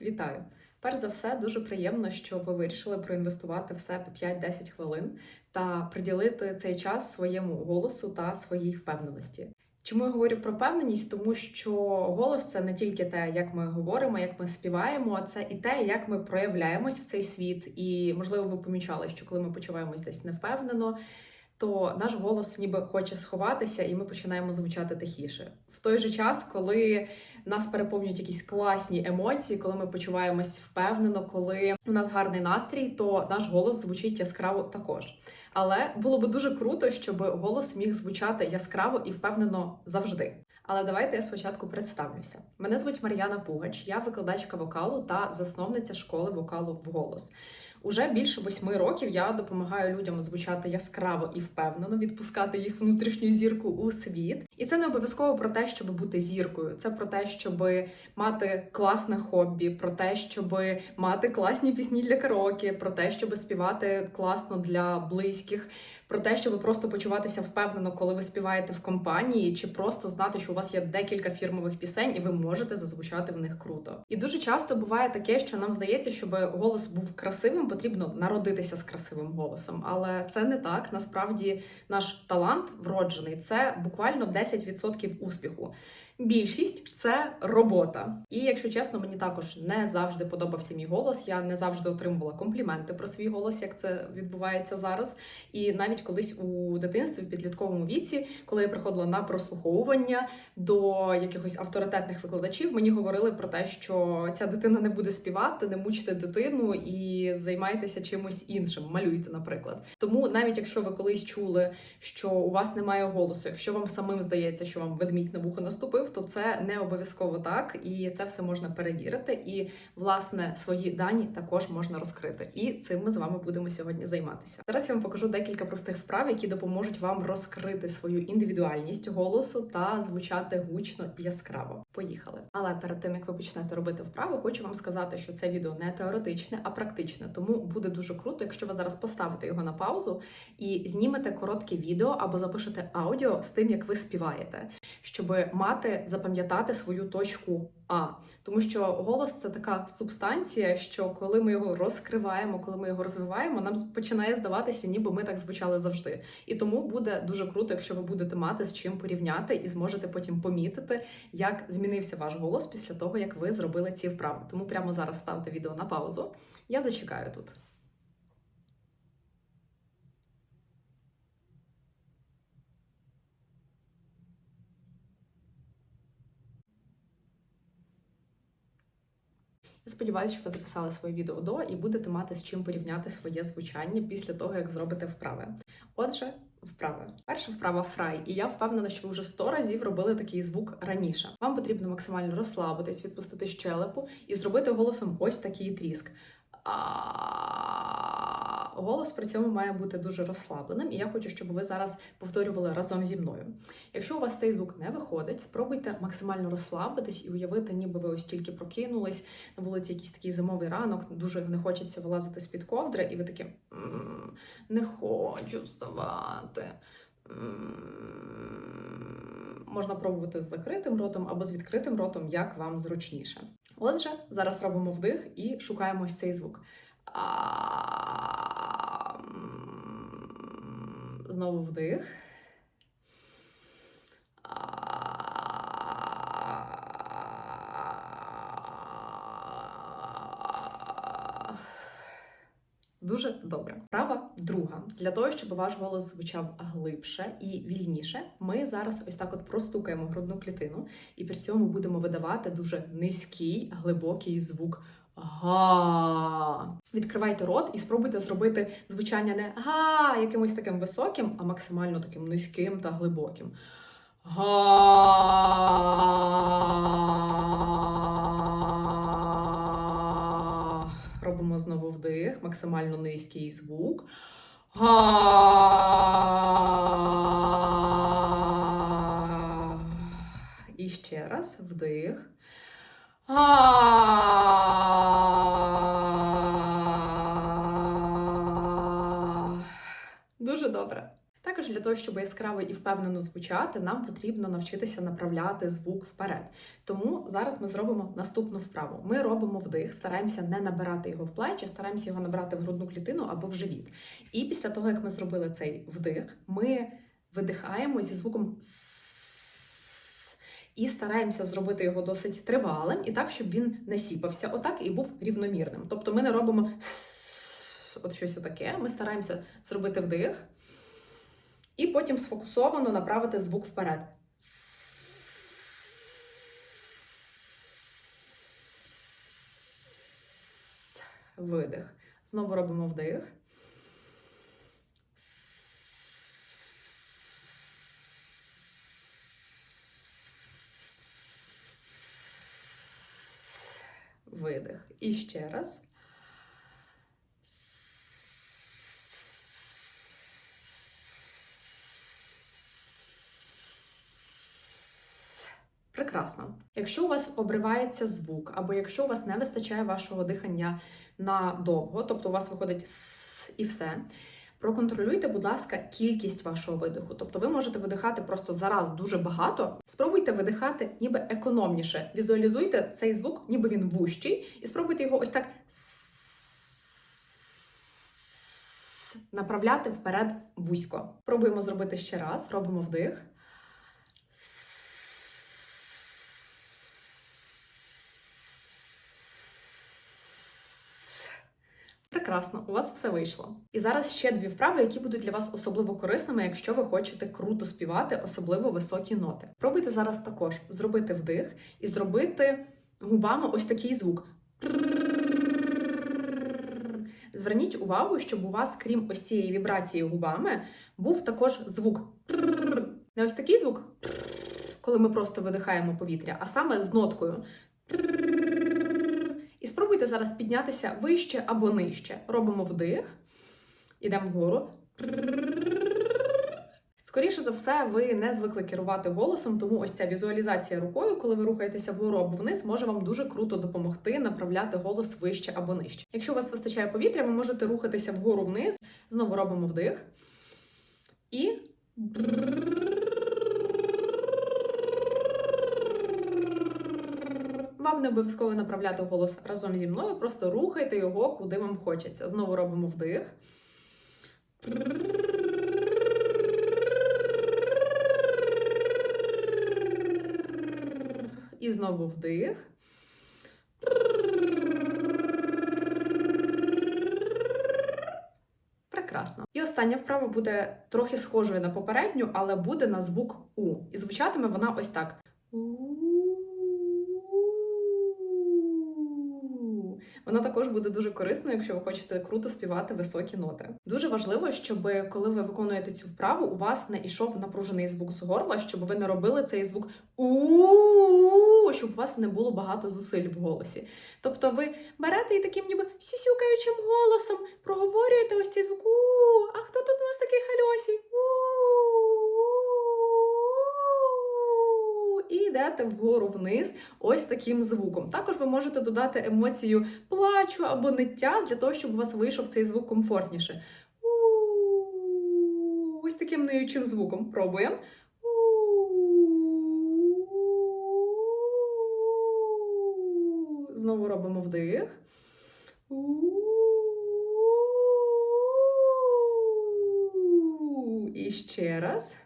Вітаю! Перш за все, дуже приємно, що ви вирішили проінвестувати в себе 5-10 хвилин та приділити цей час своєму голосу та своїй впевненості. Чому я говорю про впевненість? Тому що голос це не тільки те, як ми говоримо, як ми співаємо, це і те, як ми проявляємось в цей світ. І можливо, ви помічали, що коли ми почуваємось десь невпевнено, то наш голос ніби хоче сховатися, і ми починаємо звучати тихіше. В той же час, коли нас переповнюють якісь класні емоції, коли ми почуваємось впевнено, коли у нас гарний настрій, то наш голос звучить яскраво також. Але було би дуже круто, щоб голос міг звучати яскраво і впевнено завжди. Але давайте я спочатку представлюся. Мене звуть Мар'яна Пугач, я викладачка вокалу та засновниця школи вокалу вголос. Уже більше восьми років я допомагаю людям звучати яскраво і впевнено, відпускати їх внутрішню зірку у світ. І це не обов'язково про те, щоб бути зіркою. Це про те, щоб мати класне хобі, про те, щоб мати класні пісні для караоке, про те, щоб співати класно для близьких. Про те, щоб просто почуватися впевнено, коли ви співаєте в компанії, чи просто знати, що у вас є декілька фірмових пісень, і ви можете зазвучати в них круто. І дуже часто буває таке, що нам здається, щоб голос був красивим, потрібно народитися з красивим голосом. Але це не так. Насправді наш талант вроджений це буквально 10% успіху. Більшість це робота. І якщо чесно, мені також не завжди подобався мій голос. Я не завжди отримувала компліменти про свій голос, як це відбувається зараз. І навіть колись у дитинстві, в підлітковому віці, коли я приходила на прослуховування до якихось авторитетних викладачів, мені говорили про те, що ця дитина не буде співати, не мучте дитину і займайтеся чимось іншим. Малюйте, наприклад. Тому навіть якщо ви колись чули, що у вас немає голосу, якщо вам самим здається, що вам ведмідь на вухо наступив то це не обов'язково так, і це все можна перевірити. І власне свої дані також можна розкрити. І цим ми з вами будемо сьогодні займатися. Зараз я вам покажу декілька простих вправ, які допоможуть вам розкрити свою індивідуальність голосу та звучати гучно і яскраво. Поїхали. Але перед тим як ви почнете робити вправи, хочу вам сказати, що це відео не теоретичне, а практичне. Тому буде дуже круто, якщо ви зараз поставите його на паузу і знімете коротке відео або запишете аудіо з тим, як ви співаєте, щоб мати запам'ятати свою точку А. Тому що голос це така субстанція, що коли ми його розкриваємо, коли ми його розвиваємо, нам починає здаватися, ніби ми так звучали завжди. І тому буде дуже круто, якщо ви будете мати з чим порівняти і зможете потім помітити, як змінився ваш голос після того, як ви зробили ці вправи. Тому прямо зараз ставте відео на паузу. Я зачекаю тут. Я сподіваюся, що ви записали своє відео до і будете мати з чим порівняти своє звучання після того, як зробите вправи. Отже, вправи. Перша вправа фрай, і я впевнена, що ви вже 100 разів робили такий звук раніше. Вам потрібно максимально розслабитись, відпустити щелепу і зробити голосом ось такий тріск. Голос при цьому має бути дуже розслабленим, і я хочу, щоб ви зараз повторювали разом зі мною. Якщо у вас цей звук не виходить, спробуйте максимально розслабитись і уявити, ніби ви ось тільки прокинулись на вулиці якийсь такий зимовий ранок, дуже не хочеться вилазити з-під ковдри, і ви такі не хочу вставати. Можна пробувати з закритим ротом або з відкритим ротом, як вам зручніше. Отже, зараз робимо вдих і шукаємо ось цей звук. А, Знову вдих. Дуже добре. Права друга. Для того, щоб ваш голос звучав глибше і вільніше, ми зараз ось так от простукаємо грудну клітину, і при цьому будемо видавати дуже низький, глибокий звук. Га. Відкривайте рот і спробуйте зробити звучання не га якимось таким високим, а максимально таким низьким та глибоким. Га. Робимо знову вдих, максимально низький звук. Га. І ще раз вдих. Дуже добре. Також для того, щоб яскраво і впевнено звучати, нам потрібно навчитися направляти звук вперед. Тому зараз ми зробимо наступну вправу. Ми робимо вдих, стараємося не набирати його в плечі, стараємося його набрати в грудну клітину або в живіт. І після того, як ми зробили цей вдих, ми видихаємо зі звуком «с» і стараємося зробити його досить тривалим, і так, щоб він не сіпався отак і був рівномірним. Тобто ми не робимо от щось отаке. Ми стараємося зробити вдих і потім сфокусовано направити звук вперед. Видих. Знову робимо вдих. Видих. І ще раз. Прекрасно. Якщо у вас обривається звук, або якщо у вас не вистачає вашого дихання надовго, тобто у вас виходить с і все. Проконтролюйте, будь ласка, кількість вашого видиху. Тобто ви можете видихати просто зараз дуже багато. Спробуйте видихати ніби економніше. Візуалізуйте цей звук, ніби він вущий, і спробуйте його ось так направляти вперед вузько. Пробуємо зробити ще раз. Робимо вдих. Прекрасно, у вас все вийшло. І зараз ще дві вправи, які будуть для вас особливо корисними, якщо ви хочете круто співати, особливо високі ноти. Пробуйте зараз також зробити вдих і зробити губами ось такий звук. Зверніть увагу, щоб у вас, крім ось цієї вібрації губами, був також звук. Не ось такий звук, коли ми просто видихаємо повітря, а саме з ноткою. Спробуйте зараз піднятися вище або нижче. Робимо вдих, ідемо вгору. Скоріше за все, ви не звикли керувати голосом, тому ось ця візуалізація рукою, коли ви рухаєтеся вгору або вниз, може вам дуже круто допомогти направляти голос вище або нижче. Якщо у вас вистачає повітря, ви можете рухатися вгору вниз. Знову робимо вдих. І. не обов'язково направляти голос разом зі мною, просто рухайте його, куди вам хочеться. Знову робимо вдих. І знову вдих. Прекрасно. І остання вправа буде трохи схожою на попередню, але буде на звук У. І звучатиме вона ось так. У. Вона також буде дуже корисною, якщо ви хочете круто співати високі ноти. Дуже важливо, щоб коли ви виконуєте цю вправу, у вас не ішов напружений звук з горла, щоб ви не робили цей звук у, щоб у вас не було багато зусиль в голосі. Тобто ви берете і таким ніби сюсюкаючим голосом проговорюєте ось цей звук у, а хто тут у нас такий хальосій? У. І йдете вгору вниз ось таким звуком. Також ви можете додати емоцію плачу або ниття для того, щоб у вас вийшов цей звук комфортніше. Ось таким ниючим звуком. Пробуємо. Знову робимо вдих. І ще раз.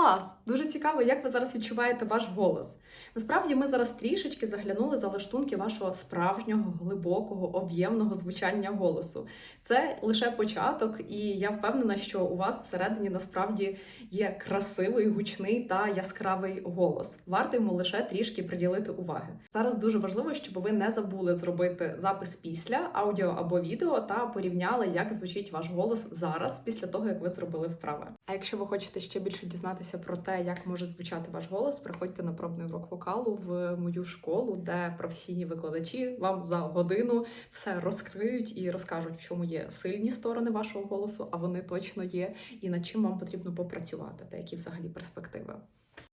Клас! Дуже цікаво, як ви зараз відчуваєте ваш голос. Насправді, ми зараз трішечки заглянули за лаштунки вашого справжнього, глибокого, об'ємного звучання голосу. Це лише початок, і я впевнена, що у вас всередині насправді є красивий, гучний та яскравий голос. Варто йому лише трішки приділити уваги. Зараз дуже важливо, щоб ви не забули зробити запис після аудіо або відео та порівняли, як звучить ваш голос зараз, після того як ви зробили вправи. А якщо ви хочете ще більше дізнатися про те, як може звучати ваш голос, приходьте на пробний урок вокалу в мою школу, де професійні викладачі вам за годину все розкриють і розкажуть, в чому є сильні сторони вашого голосу, а вони точно є, і над чим вам потрібно попрацювати, та які взагалі перспективи.